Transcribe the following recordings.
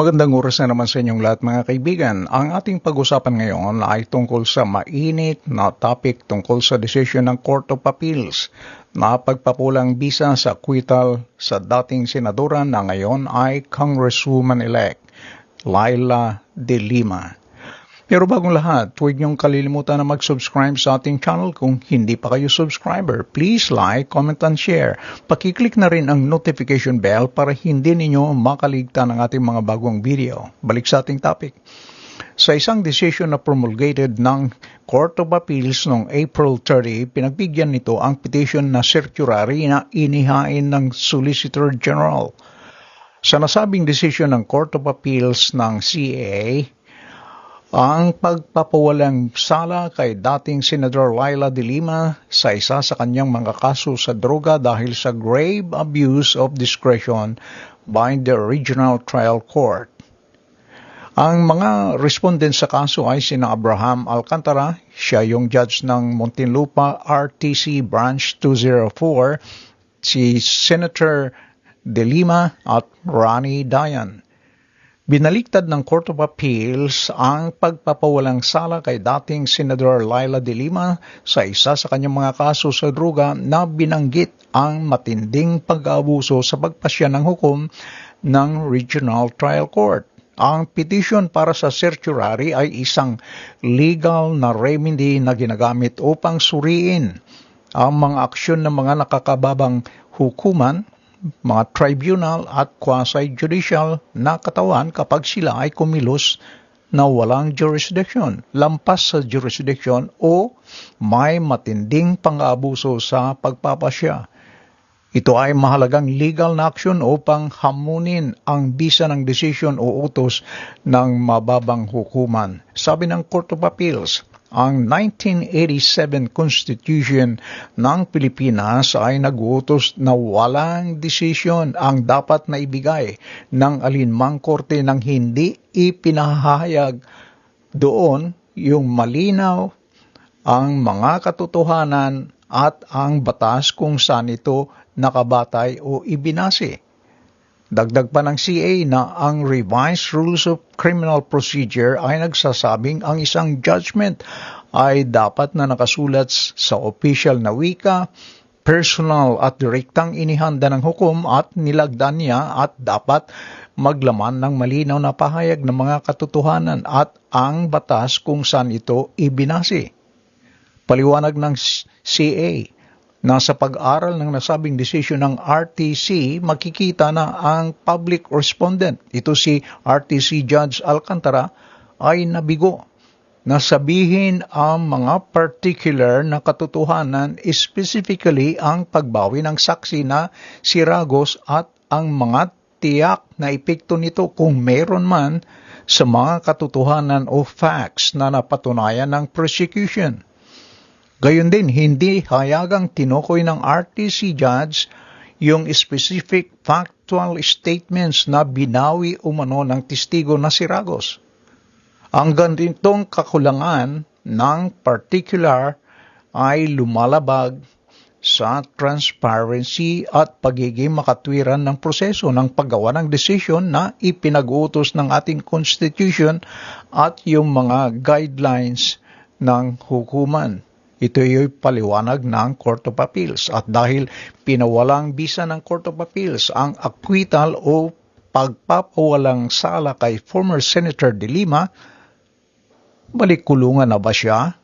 Magandang oras na naman sa inyong lahat mga kaibigan. Ang ating pag-usapan ngayon ay tungkol sa mainit na topic tungkol sa desisyon ng Court of Appeals na pagpapulang bisa sa acquittal sa dating senadora na ngayon ay Congresswoman-elect Laila De Lima. Pero bagong lahat, huwag niyong kalilimutan na mag-subscribe sa ating channel kung hindi pa kayo subscriber. Please like, comment, and share. Pakiclick na rin ang notification bell para hindi ninyo makaligtan ng ating mga bagong video. Balik sa ating topic. Sa isang decision na promulgated ng Court of Appeals noong April 30, pinagbigyan nito ang petition na circulary na inihain ng Solicitor General. Sa nasabing decision ng Court of Appeals ng CAA, ang pagpapawalang sala kay dating Senador Laila de Lima sa isa sa kanyang mga kaso sa droga dahil sa grave abuse of discretion by the Regional Trial Court. Ang mga respondent sa kaso ay sina Abraham Alcantara, siya yung judge ng Muntinlupa RTC Branch 204, si Senator De Lima at Ronnie Dayan. Binaliktad ng Court of Appeals ang pagpapawalang sala kay dating Senador Laila de Lima sa isa sa kanyang mga kaso sa droga na binanggit ang matinding pag-aabuso sa pagpasya ng hukom ng Regional Trial Court. Ang petition para sa certiorari ay isang legal na remedy na ginagamit upang suriin ang mga aksyon ng mga nakakababang hukuman mga tribunal at quasi-judicial na katawan kapag sila ay kumilos na walang jurisdiction, lampas sa jurisdiction o may matinding pang-abuso sa pagpapasya. Ito ay mahalagang legal na aksyon upang hamunin ang bisa ng desisyon o utos ng mababang hukuman. Sabi ng Court of Appeals, ang 1987 Constitution ng Pilipinas ay nagutos na walang desisyon ang dapat na ibigay ng alinmang korte nang hindi ipinahayag doon yung malinaw ang mga katotohanan at ang batas kung saan ito nakabatay o ibinase. Dagdag pa ng CA na ang Revised Rules of Criminal Procedure ay nagsasabing ang isang judgment ay dapat na nakasulat sa official na wika, personal at direktang inihanda ng hukom at nilagdan niya at dapat maglaman ng malinaw na pahayag ng mga katotohanan at ang batas kung saan ito ibinasi. Paliwanag ng CA Nasa pag-aral ng nasabing desisyon ng RTC, makikita na ang public respondent, ito si RTC Judge Alcantara, ay nabigo na sabihin ang mga particular na katotohanan, specifically ang pagbawi ng saksi na si Ragos at ang mga tiyak na epekto nito kung meron man sa mga katotohanan o facts na napatunayan ng prosecution. Gayon din, hindi hayagang tinukoy ng RTC judge yung specific factual statements na binawi umano ng testigo na si Ragos. Ang ganitong kakulangan ng particular ay lumalabag sa transparency at pagiging makatwiran ng proseso ng paggawa ng desisyon na ipinag-utos ng ating Constitution at yung mga guidelines ng hukuman. Ito ay paliwanag ng Court of Appeals at dahil pinawalang bisa ng Court of Appeals ang acquittal o pagpapawalang sala kay former Senator De Lima, balik kulungan na ba siya?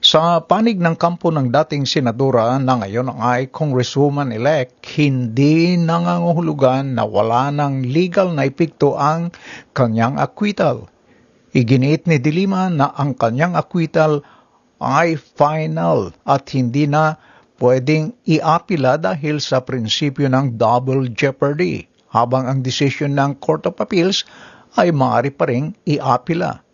Sa panig ng kampo ng dating senadora na ngayon ay Congresswoman-elect, hindi nangangahulugan na wala ng legal na epekto ang kanyang acquittal. Iginiit ni Dilima na ang kanyang acquittal ay final at hindi na pwedeng iapila dahil sa prinsipyo ng double jeopardy, habang ang desisyon ng Court of Appeals ay maaari pa rin iapila.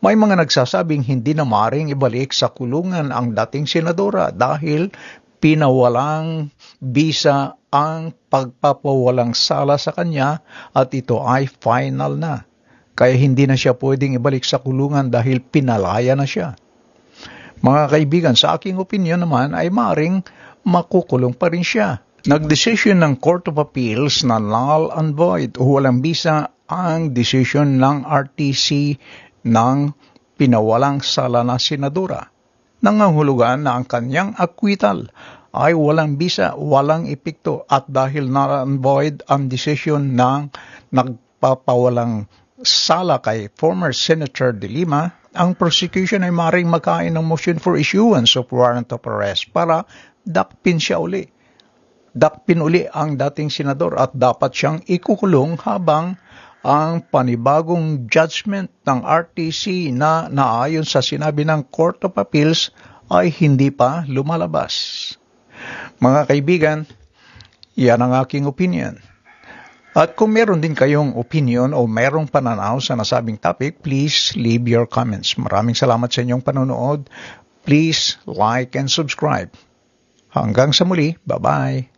May mga nagsasabing hindi na maaaring ibalik sa kulungan ang dating senadora dahil pinawalang bisa ang pagpapawalang sala sa kanya at ito ay final na. Kaya hindi na siya pwedeng ibalik sa kulungan dahil pinalaya na siya. Mga kaibigan, sa aking opinion naman ay maring makukulong pa rin siya. Nagdesisyon ng Court of Appeals na null and void o walang bisa ang desisyon ng RTC ng pinawalang sala na senadora. Nangangahulugan na ang kanyang acquittal ay walang bisa, walang epekto at dahil na-void ang desisyon ng nagpapawalang sala kay former Senator De Lima, ang prosecution ay maring makain ng motion for issuance of warrant of arrest para dakpin siya uli. Dakpin uli ang dating senador at dapat siyang ikukulong habang ang panibagong judgment ng RTC na naayon sa sinabi ng Court of Appeals ay hindi pa lumalabas. Mga kaibigan, yan ang aking opinion. At kung meron din kayong opinion o merong pananaw sa nasabing topic, please leave your comments. Maraming salamat sa inyong panonood. Please like and subscribe. Hanggang sa muli, bye-bye.